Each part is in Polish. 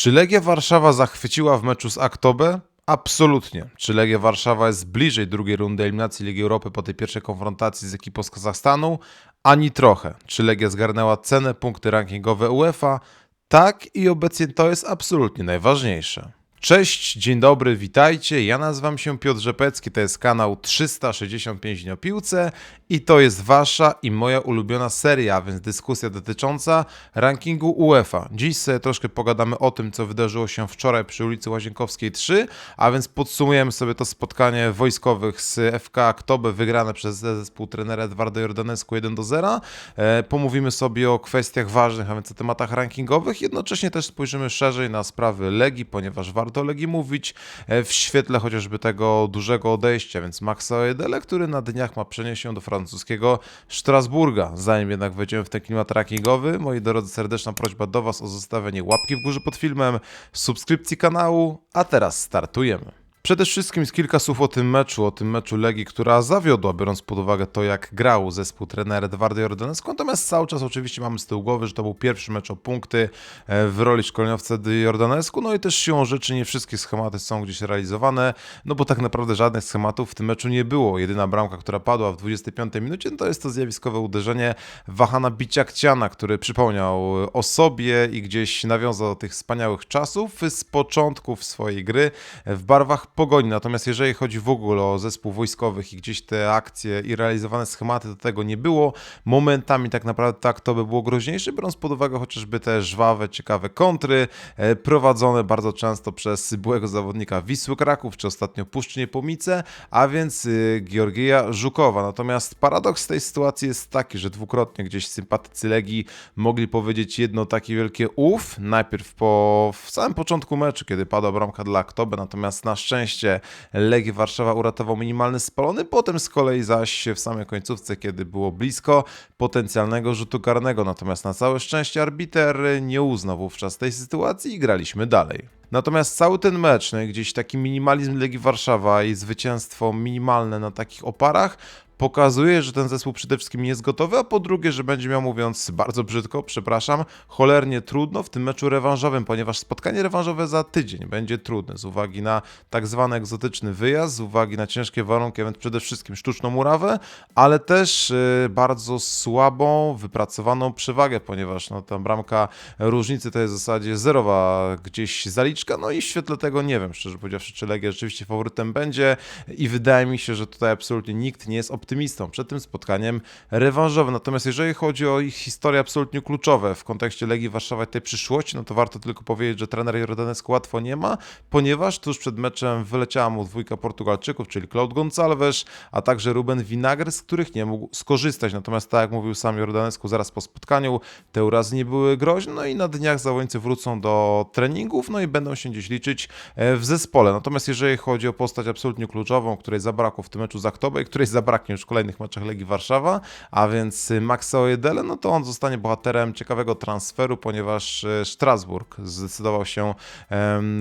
Czy Legia Warszawa zachwyciła w meczu z Aktobę? Absolutnie. Czy Legia Warszawa jest bliżej drugiej rundy eliminacji Ligi Europy po tej pierwszej konfrontacji z ekipą z Kazachstanu? Ani trochę. Czy Legia zgarnęła cenę, punkty rankingowe UEFA? Tak i obecnie to jest absolutnie najważniejsze. Cześć, dzień dobry, witajcie. Ja nazywam się Piotr Rzepecki, to jest kanał 365 dni o piłce i to jest wasza i moja ulubiona seria, a więc dyskusja dotycząca rankingu UEFA. Dziś sobie troszkę pogadamy o tym, co wydarzyło się wczoraj przy ulicy Łazienkowskiej 3, a więc podsumujemy sobie to spotkanie wojskowych z FK Aktobe wygrane przez zespół trenera Edwarda Jordanescu 1 do 0. E, pomówimy sobie o kwestiach ważnych, a więc o tematach rankingowych. Jednocześnie też spojrzymy szerzej na sprawy Legii, ponieważ warto Legii mówić e, w świetle chociażby tego dużego odejścia, więc Maxa Oedele, który na dniach ma przenieść się do francuskiego Strasburga. Zanim jednak wejdziemy w ten klimat rankingowy, moi drodzy, serdeczna prośba do Was o zostawienie łapki w górze pod filmem, subskrypcji kanału, a teraz startujemy. Przede wszystkim z kilka słów o tym meczu, o tym meczu Legii, która zawiodła, biorąc pod uwagę to, jak grał zespół trenera Edwarda Jordanescu. Natomiast cały czas oczywiście mamy z tyłu głowy, że to był pierwszy mecz o punkty e, w roli szkoleniowca Jordanescu. No i też siłą rzeczy nie wszystkie schematy są gdzieś realizowane, no bo tak naprawdę żadnych schematów w tym meczu nie było. Jedyna bramka, która padła w 25 minucie, no to jest to zjawiskowe uderzenie Wahana Biciakciana, który przypomniał o sobie i gdzieś nawiązał do tych wspaniałych czasów z początków swojej gry w barwach pogoni. Natomiast jeżeli chodzi w ogóle o zespół wojskowych i gdzieś te akcje i realizowane schematy, to tego nie było. Momentami tak naprawdę tak to by było groźniejsze, biorąc pod uwagę chociażby te żwawe, ciekawe kontry, e, prowadzone bardzo często przez byłego zawodnika Wisły Kraków, czy ostatnio Puszczy Niepomice, a więc y, Georgija Żukowa. Natomiast paradoks tej sytuacji jest taki, że dwukrotnie gdzieś sympatycy Legii mogli powiedzieć jedno takie wielkie uf, najpierw po w samym początku meczu, kiedy padła bramka dla Aktobe, natomiast na szczęście szczęście Legii Warszawa uratował minimalny spalony, potem z kolei zaś w samej końcówce, kiedy było blisko potencjalnego rzutu karnego. Natomiast na całe szczęście arbiter nie uznał wówczas tej sytuacji i graliśmy dalej. Natomiast cały ten mecz, no gdzieś taki minimalizm Legii Warszawa i zwycięstwo minimalne na takich oparach pokazuje, że ten zespół przede wszystkim nie jest gotowy, a po drugie, że będzie miał, mówiąc bardzo brzydko, przepraszam, cholernie trudno w tym meczu rewanżowym, ponieważ spotkanie rewanżowe za tydzień będzie trudne z uwagi na tak zwany egzotyczny wyjazd, z uwagi na ciężkie warunki, więc przede wszystkim sztuczną murawę, ale też yy, bardzo słabą, wypracowaną przewagę, ponieważ no, ta bramka różnicy to jest w zasadzie zerowa gdzieś zaliczka, no i w świetle tego nie wiem, szczerze powiedziawszy, czy Legia rzeczywiście faworytem będzie i wydaje mi się, że tutaj absolutnie nikt nie jest optymistą optymistą przed tym spotkaniem rewanżowym. Natomiast jeżeli chodzi o ich historie absolutnie kluczowe w kontekście Legii Warszawa i tej przyszłości, no to warto tylko powiedzieć, że trener Jordanescu łatwo nie ma, ponieważ tuż przed meczem wyleciała mu dwójka Portugalczyków, czyli Claude Gonçalves, a także Ruben Vinagre, z których nie mógł skorzystać. Natomiast tak jak mówił sam Jordanescu zaraz po spotkaniu, te urazy nie były groźne, no i na dniach zawodnicy wrócą do treningów, no i będą się gdzieś liczyć e, w zespole. Natomiast jeżeli chodzi o postać absolutnie kluczową, której zabrakło w tym meczu z Aktobę i której zabraknie w kolejnych meczach Legii Warszawa, a więc Maxa Ojedele, no to on zostanie bohaterem ciekawego transferu, ponieważ e, Strasburg zdecydował się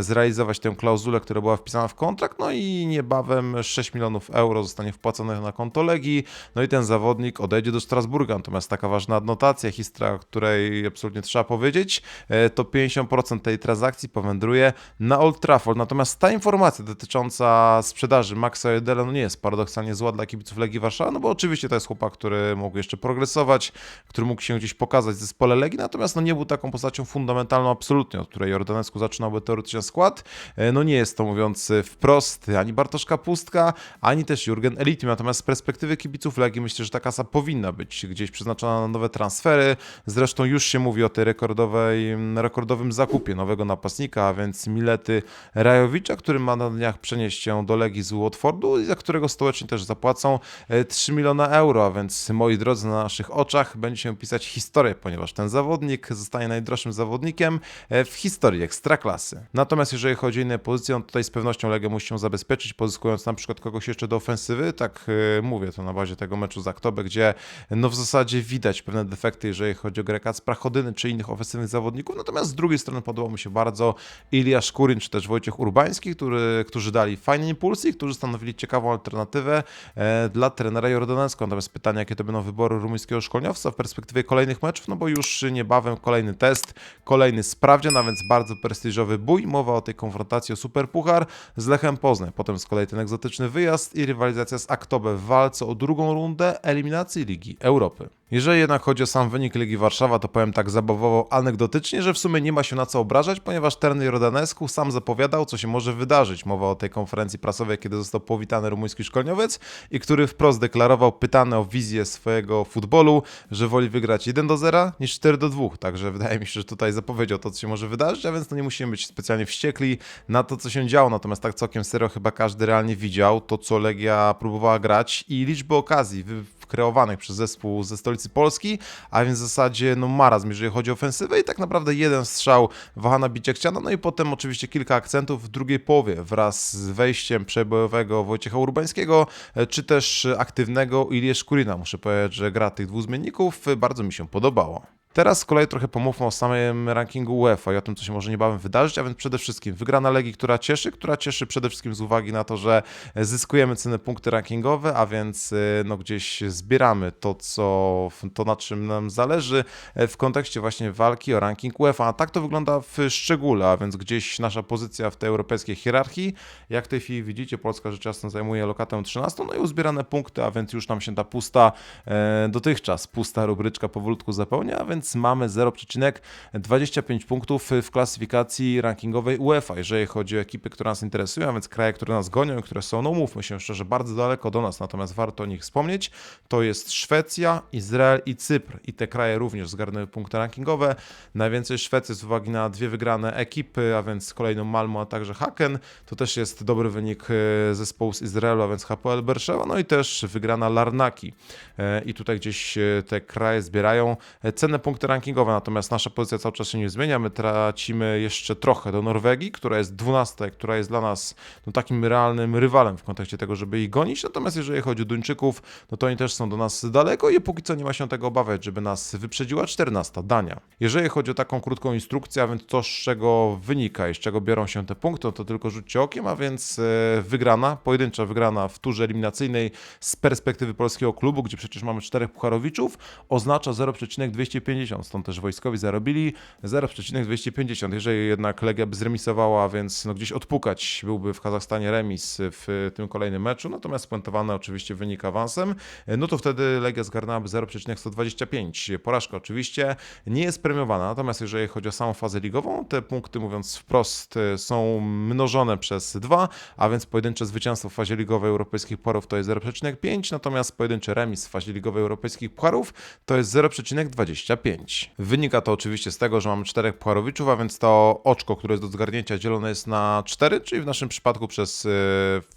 zrealizować tę klauzulę, która była wpisana w kontrakt, no i niebawem 6 milionów euro zostanie wpłaconych na konto Legii, no i ten zawodnik odejdzie do Strasburga, natomiast taka ważna adnotacja, historia, której absolutnie trzeba powiedzieć, e, to 50% tej transakcji powędruje na Old Trafford, natomiast ta informacja dotycząca sprzedaży Maxa Ojedele, no nie jest paradoksalnie zła dla kibiców Legii Warszawa, no bo oczywiście to jest chłopak, który mógł jeszcze progresować, który mógł się gdzieś pokazać w zespole Legii, natomiast no nie był taką postacią fundamentalną absolutnie, od której Jordanescu zaczynałby teoretycznie skład. E, no nie jest to mówiąc wprost ani Bartosz Kapustka, ani też Jurgen Elitmi, natomiast z perspektywy kibiców Legii myślę, że ta kasa powinna być gdzieś przeznaczona na nowe transfery. Zresztą już się mówi o tej rekordowej, rekordowym zakupie nowego napastnika, a więc Milety Rajowicza, który ma na dniach przenieść się do Legii z Watfordu i za którego stołeczni też zapłacą 3 miliona euro, a więc moi drodzy, na naszych oczach będzie się pisać historię, ponieważ ten zawodnik zostanie najdroższym zawodnikiem e, w historii ekstraklasy. Natomiast jeżeli chodzi o inne pozycje, no tutaj z pewnością Legia musi się zabezpieczyć, pozyskując na przykład kogoś jeszcze do ofensywy, tak yy, mówię to na bazie tego meczu z Aktobę, gdzie no w zasadzie widać pewne defekty, jeżeli chodzi o grę Kacpra Chodyny czy innych ofensywnych zawodników, natomiast z drugiej strony podobał mi się bardzo Ilia Szkurin czy też Wojciech Urbański, który, którzy dali fajne impulsy i którzy stanowili ciekawą alternatywę e, dla trenera Jordaneską. Natomiast pytanie, jakie to będą wybory rumuńskiego szkoleniowca w perspektywie kolejnych meczów, no bo już niebawem kolejny test, kolejny sprawdzian, a więc bardzo prestiżowy bój. Mowa o tej konfrontacji o Superpuchar z Lechem Poznań. Potem z kolei ten egzotyczny wyjazd i rywalizacja z Aktobę w walce o drugą rundę eliminacji Ligi Europy. Jeżeli jednak chodzi o sam wynik Legii Warszawa, to powiem tak zabawowo anegdotycznie, że w sumie nie ma się na co obrażać, ponieważ trener Jordanescu sam zapowiadał, co się może wydarzyć. Mowa o tej konferencji prasowej, kiedy został powitany rumuński szkoleniowiec i który wprost deklarował, pytany o wizję swojego futbolu, że woli wygrać 1 do 0 niż 4 do 2. Także wydaje mi się, że tutaj zapowiedział to, co się może wydarzyć, a więc no nie musimy być specjalnie wściekli na to, co się działo. Natomiast tak całkiem serio chyba każdy realnie widział to, co Legia próbowała grać i liczby okazji kreowanych przez zespół ze stolicy Polski, a więc w zasadzie no marazm, jeżeli chodzi o ofensywę i tak naprawdę jeden strzał wahana bicia chciana, no i potem oczywiście kilka akcentów w drugiej połowie wraz z wejściem przebojowego Wojciecha Urbańskiego, e, czy też aktywnego Ilię Szkurina. Muszę powiedzieć, że gra tych dwóch zmienników bardzo mi się podobało. Teraz z kolei trochę pomówmy o samym rankingu UEFA i o tym, co się może niebawem wydarzyć, a więc przede wszystkim wygrana Legii, która cieszy, która cieszy przede wszystkim z uwagi na to, że zyskujemy cenne punkty rankingowe, a więc y, no, gdzieś zbieramy to, co, to na czym nam zależy e, w kontekście właśnie walki o ranking UEFA. A tak to wygląda w szczególe, a więc gdzieś nasza pozycja w tej europejskiej hierarchii. Jak w tej chwili widzicie, Polska rzecz jasna zajmuje lokatę 13, no i uzbierane punkty, a więc już nam się ta pusta, e, dotychczas pusta rubryczka powolutku zapełnia, a więc mamy 0,25 punktów w klasyfikacji rankingowej UEFA, jeżeli chodzi o ekipy, które nas interesują, a więc kraje, które nas gonią i które są, no mówmy się szczerze, bardzo daleko do nas, natomiast warto o nich wspomnieć, to jest Szwecja, Izrael i Cypr i te kraje również zgarnęły punkty rankingowe, najwięcej Szwecji z uwagi na dwie wygrane ekipy, a więc kolejną Malmo, a także Haken, to też jest dobry wynik e, zespołu z Izraelu, a więc HPL Berszewa, no i też wygrana Larnaki. E, i tutaj gdzieś e, te kraje zbierają e, cenne punkty rankingowe, natomiast nasza pozycja cały czas się nie zmienia, my tracimy jeszcze trochę do Norwegii, która jest 12, która jest dla nas no, takim realnym rywalem w kontekście tego, żeby ich gonić, natomiast jeżeli chodzi o Duńczyków, no to oni też są do nas daleko i póki co nie ma się tego obawiać, żeby nas wyprzedziła 14 Dania. Jeżeli chodzi o taką krótką instrukcję, a więc to z czego wynika i z czego biorą się te punkty, no to tylko rzućcie okiem, a więc e, wygrana, pojedyncza wygrana w turze eliminacyjnej z perspektywy polskiego klubu, gdzie przecież mamy czterech pucharowiczów, oznacza 0,250, stąd też wojskowi zarobili 0,250. Jeżeli jednak Legia by zremisowała, więc no gdzieś odpukać byłby w Kazachstanie remis w tym kolejnym meczu, natomiast spuentowany oczywiście wynik awansem, no to wtedy Legia zgarnęłaby 0,125. Porażka oczywiście nie jest premiowana, natomiast jeżeli chodzi o samą fazę ligową, te punkty mówiąc wprost są mnożone przez 2, a więc pojedyncze zwycięstwo w fazie ligowej europejskich pucharów to jest 0,5, natomiast pojedynczy remis w fazie ligowej europejskich pucharów to jest 0,25. Wynika to oczywiście z tego, że mamy czterech pucharowiczów, a więc to oczko, które jest do zgarnięcia dzielone jest na 4, czyli w naszym przypadku przez e,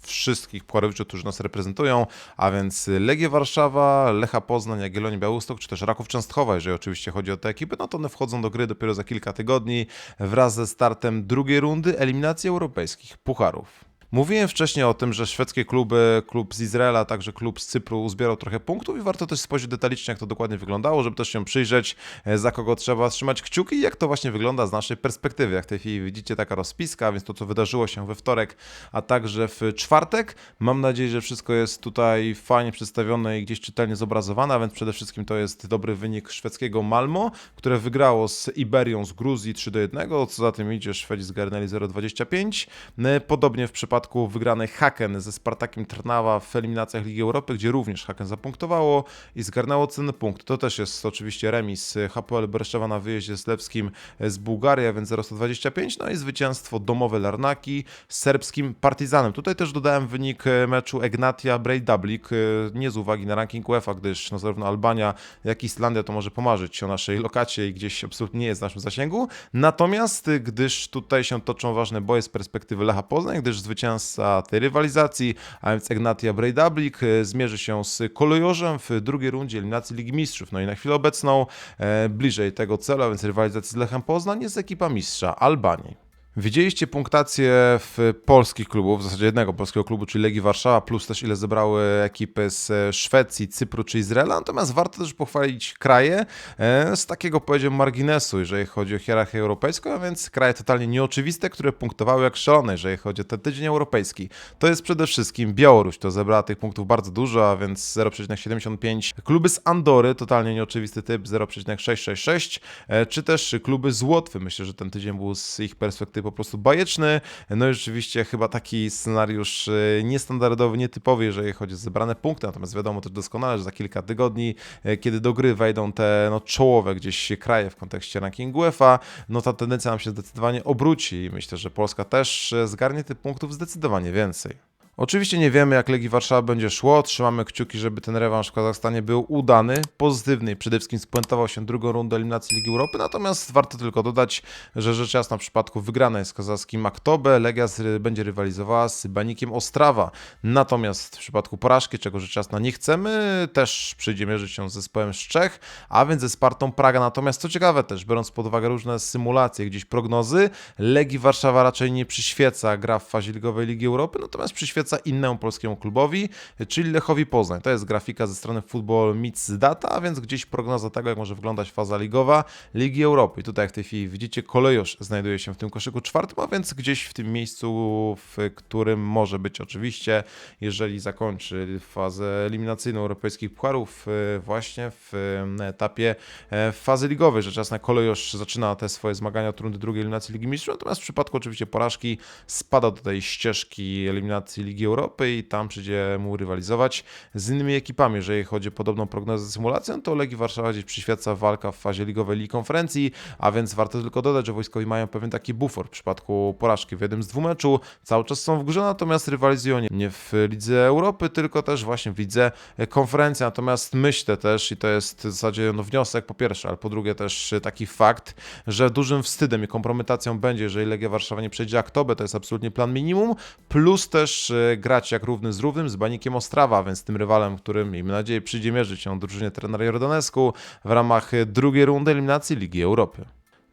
wszystkich pucharowiczów, którzy nas reprezentują, a więc Legię Warszawa, Lecha Poznań, Jagiellonię Białystok, czy też Raków Częstochowa, jeżeli oczywiście chodzi o te ekipy, no to one wchodzą do gry dopiero za kilka tygodni wraz ze startem drugiej rundy eliminacji europejskich pucharów. Mówiłem wcześniej o tym, że szwedzkie kluby, klub z Izraela, także klub z Cypru uzbierał trochę punktów i warto też spojrzeć detalicznie, jak to dokładnie wyglądało, żeby też się przyjrzeć, e, za kogo trzeba trzymać kciuki i jak to właśnie wygląda z naszej perspektywy. Jak w tej chwili widzicie, taka rozpiska, więc to, co wydarzyło się we wtorek, a także w czwartek. Mam nadzieję, że wszystko jest tutaj fajnie przedstawione i gdzieś czytelnie zobrazowane, a więc przede wszystkim to jest dobry wynik szwedzkiego Malmo, które wygrało z Iberią z Gruzji 3 do 1, co za tym idzie, Szwedzi zgarnęli 0,25. E, Podobnie w przypadku wygranej Haken ze Spartakiem Trnawa w eliminacjach Ligi Europy, gdzie również Haken zapunktowało i zgarnęło cenny punkt. To też jest oczywiście remis HPL Berszewa na wyjeździe z Lewskim z Bułgarii, więc 0,125, no i zwycięstwo domowe Larnaki z serbskim Partizanem. Tutaj też dodałem wynik meczu Egnatia Brejdablik, nie z uwagi na ranking UEFA, gdyż no, zarówno Albania, jak i Islandia to może pomarzyć o naszej lokacie i gdzieś absolutnie nie jest w naszym zasięgu. Natomiast, gdyż tutaj się toczą ważne boje z perspektywy Lecha Poznań, gdyż zwycięstwa tej rywalizacji, a więc Egnatia Brejdablik zmierzy się z Kolejorzem w drugiej rundzie eliminacji Ligi Mistrzów. No i na chwilę obecną e, bliżej tego celu, a więc rywalizacji z Lechem Poznań jest ekipa mistrza Albanii. Widzieliście punktację w polskich klubów, w zasadzie jednego polskiego klubu, czyli Legii Warszawa, plus też ile zebrały ekipy z Szwecji, Cypru czy Izraela. Natomiast warto też pochwalić kraje e, z takiego powiedziałbym marginesu, jeżeli chodzi o hierarchię europejską, a więc kraje totalnie nieoczywiste, które punktowały jak szalone, jeżeli chodzi o ten tydzień europejski. To jest przede wszystkim Białoruś, to zebrała tych punktów bardzo dużo, a więc 0,75. Kluby z Andory, totalnie nieoczywisty typ 0,666, e, czy też kluby z Łotwy. Myślę, że ten tydzień był z ich perspektywy po prostu bajeczny. No i rzeczywiście chyba taki scenariusz e, niestandardowy, nietypowy, jeżeli chodzi o zebrane punkty, natomiast wiadomo też doskonale, że za kilka tygodni, e, kiedy do gry wejdą te no, czołowe gdzieś kraje w kontekście rankingu UEFA, no ta tendencja nam się zdecydowanie obróci i myślę, że Polska też e, zgarnie tych punktów zdecydowanie więcej. Oczywiście nie wiemy, jak Legii Warszawa będzie szło. Trzymamy kciuki, żeby ten rewanż w Kazachstanie był udany, pozytywny przede wszystkim spuentował się drugą rundę eliminacji Ligi Europy. Natomiast warto tylko dodać, że rzecz jasna w przypadku wygranej z kazachskim Aktobe, Legia będzie rywalizowała z Banikiem Ostrawa. Natomiast w przypadku porażki, czego rzecz jasna nie chcemy, też przyjdzie mierzyć się z zespołem z Czech, a więc ze Spartą Praga. Natomiast co ciekawe też, biorąc pod uwagę różne symulacje, gdzieś prognozy, Legii Warszawa raczej nie przyświeca gra w fazie ligowej Ligi Europy, natomiast przyświeca innemu polskiemu klubowi, czyli Lechowi Poznań. To jest grafika ze strony Football Meets Data, a więc gdzieś prognoza tego, jak może wyglądać faza ligowa Ligi Europy. I tutaj w tej chwili widzicie, Kolejosz znajduje się w tym koszyku czwartym, a więc gdzieś w tym miejscu, w którym może być oczywiście, jeżeli zakończy fazę eliminacyjną europejskich pucharów y, właśnie w y, etapie e, fazy ligowej. Rzecz jasna Kolejosz zaczyna te swoje zmagania od rundy drugiej eliminacji Ligi Mistrzów, natomiast w przypadku oczywiście porażki spada do tej ścieżki eliminacji Ligi Europy i tam przyjdzie mu rywalizować z innymi ekipami. Jeżeli chodzi o podobną prognozę symulacją, to Legii Warszawa gdzieś przyświeca walka w fazie ligowej Ligi Konferencji, a więc warto tylko dodać, że wojskowi mają pewien taki bufor w przypadku porażki w jednym z dwóch meczu. Cały czas są w grze, natomiast rywalizują nie- w Lidze Europy, tylko też właśnie w Lidze Konferencji. Natomiast myślę też, i to jest w zasadzie no, wniosek po pierwsze, ale po drugie też taki fakt, że dużym wstydem i kompromitacją będzie, jeżeli Legia Warszawa nie przejdzie Aktobe, to jest absolutnie plan minimum, plus też e, grać jak równy z równym z Banikiem Ostrawa, więc tym rywalem, którym miejmy nadzieję przyjdzie mierzyć się drużynie trenera Jordanesku w ramach drugiej rundy eliminacji Ligi Europy.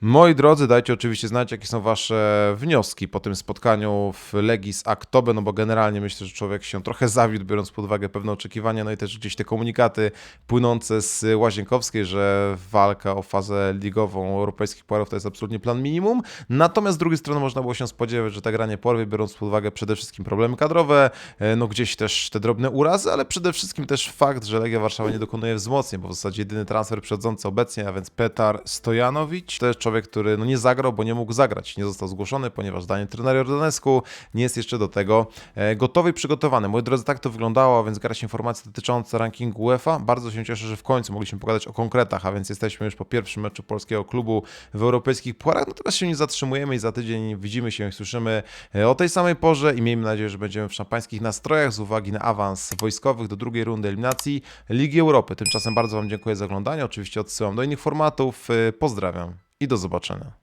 Moi drodzy, dajcie oczywiście znać, jakie są Wasze wnioski po tym spotkaniu w Legii z Aktobe, no bo generalnie myślę, że człowiek się trochę zawiódł, biorąc pod uwagę pewne oczekiwania, no i też gdzieś te komunikaty płynące z Łazienkowskiej, że walka o fazę ligową europejskich puarów to jest absolutnie plan minimum. Natomiast z drugiej strony można było się spodziewać, że ta gra nie porwie, biorąc pod uwagę przede wszystkim problemy kadrowe, e, no gdzieś też te drobne urazy, ale przede wszystkim też fakt, że Legia Warszawa nie dokonuje wzmocnień, bo w zasadzie jedyny transfer przechodzący obecnie, a więc Petar Stojanowicz, to jest człowiek, który no nie zagrał, bo nie mógł zagrać, nie został zgłoszony, ponieważ zdaniem trenera Jordanesku nie jest jeszcze do tego e, gotowy i przygotowany. Moi drodzy, tak to wyglądało, a więc jakaś informacja dotycząca rankingu UEFA. Bardzo się cieszę, że w końcu mogliśmy pogadać o konkretach, a więc jesteśmy już po pierwszym meczu polskiego klubu w europejskich pucharach, natomiast się nie zatrzymujemy i za tydzień widzimy się i słyszymy e, o tej samej porze i miejmy nadzieję, że będziemy w szampańskich nastrojach z uwagi na awans wojskowych do drugiej rundy eliminacji Ligi Europy. Tymczasem bardzo Wam dziękuję za oglądanie. Oczywiście odsyłam do innych formatów. E, Pozdrawiam i do zobaczenia.